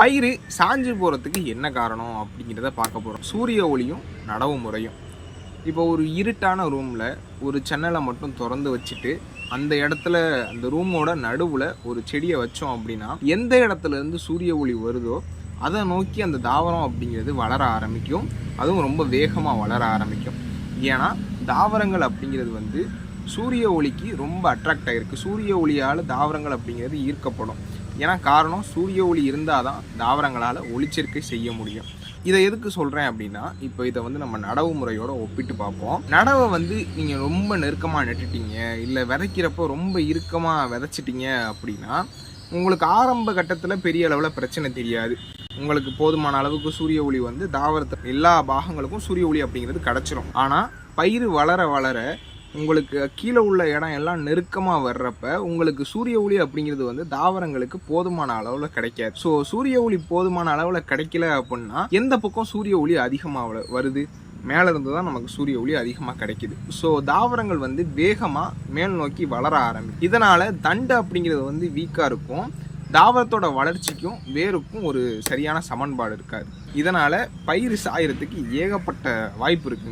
பயிர் சாஞ்சு போகிறதுக்கு என்ன காரணம் அப்படிங்கிறத பார்க்க போகிறோம் சூரிய ஒளியும் நடவு முறையும். இப்போ ஒரு இருட்டான ரூமில் ஒரு ஜன்னலை மட்டும் திறந்து வச்சுட்டு அந்த இடத்துல அந்த ரூமோட நடுவில் ஒரு செடியை வச்சோம் அப்படின்னா எந்த இடத்துல இருந்து சூரிய ஒளி வருதோ அதை நோக்கி அந்த தாவரம் அப்படிங்கிறது வளர ஆரம்பிக்கும். அதுவும் ரொம்ப வேகமாக வளர ஆரம்பிக்கும். ஏன்னா தாவரங்கள் அப்படிங்கிறது வந்து சூரிய ஒளிக்கு ரொம்ப அட்ராக்ட் ஆகிருக்கு சூரிய ஒளியால் தாவரங்கள் அப்படிங்கிறது ஈர்க்கப்படும். ஏன்னா காரணம் சூரிய ஒளி இருந்தால் தான் தாவரங்களால் ஒளிச்சேர்க்கை செய்ய முடியும். இதை எதுக்கு சொல்கிறேன் அப்படின்னா இப்போ இதை வந்து நம்ம நடவு முறையோடு ஒப்பிட்டு பார்ப்போம். நடவை வந்து நீங்கள் ரொம்ப நெருக்கமாக நட்டுட்டீங்க இல்லை விதைக்கிறப்போ ரொம்ப இறுக்கமாக விதைச்சிட்டிங்க அப்படின்னா உங்களுக்கு ஆரம்ப கட்டத்தில் பெரிய அளவில் பிரச்சனை தெரியாது. உங்களுக்கு போதுமான அளவுக்கு சூரிய ஒளி வந்து தாவரத்தை எல்லா பாகங்களுக்கும் சூரிய ஒளி அப்படிங்கிறது கிடச்சிரும். ஆனால் பயிர் வளர வளர உங்களுக்கு கீழே உள்ள இடம் எல்லாம் நெருக்கமாக வர்றப்ப உங்களுக்கு சூரிய ஒளி அப்படிங்கிறது வந்து தாவரங்களுக்கு போதுமான அளவில் கிடைக்காது. ஸோ சூரிய ஒளி போதுமான அளவில் கிடைக்கல அப்படின்னா எந்த பக்கம் சூரிய ஒளி அதிகமாக வருது? மேலே இருந்து தான் நமக்கு சூரிய ஒளி அதிகமாக கிடைக்குது. ஸோ தாவரங்கள் வந்து வேகமாக மேல் நோக்கி வளர ஆரம்பிக்கும். இதனால் தண்டு அப்படிங்கிறது வந்து வீக்காக இருக்கும். தாவரத்தோட வளர்ச்சிக்கும் வேருக்கும் ஒரு சரியான சமன்பாடு இருக்காது. இதனால் பயிர் சாயறதுக்கு ஏகப்பட்ட வாய்ப்பு இருக்குங்க.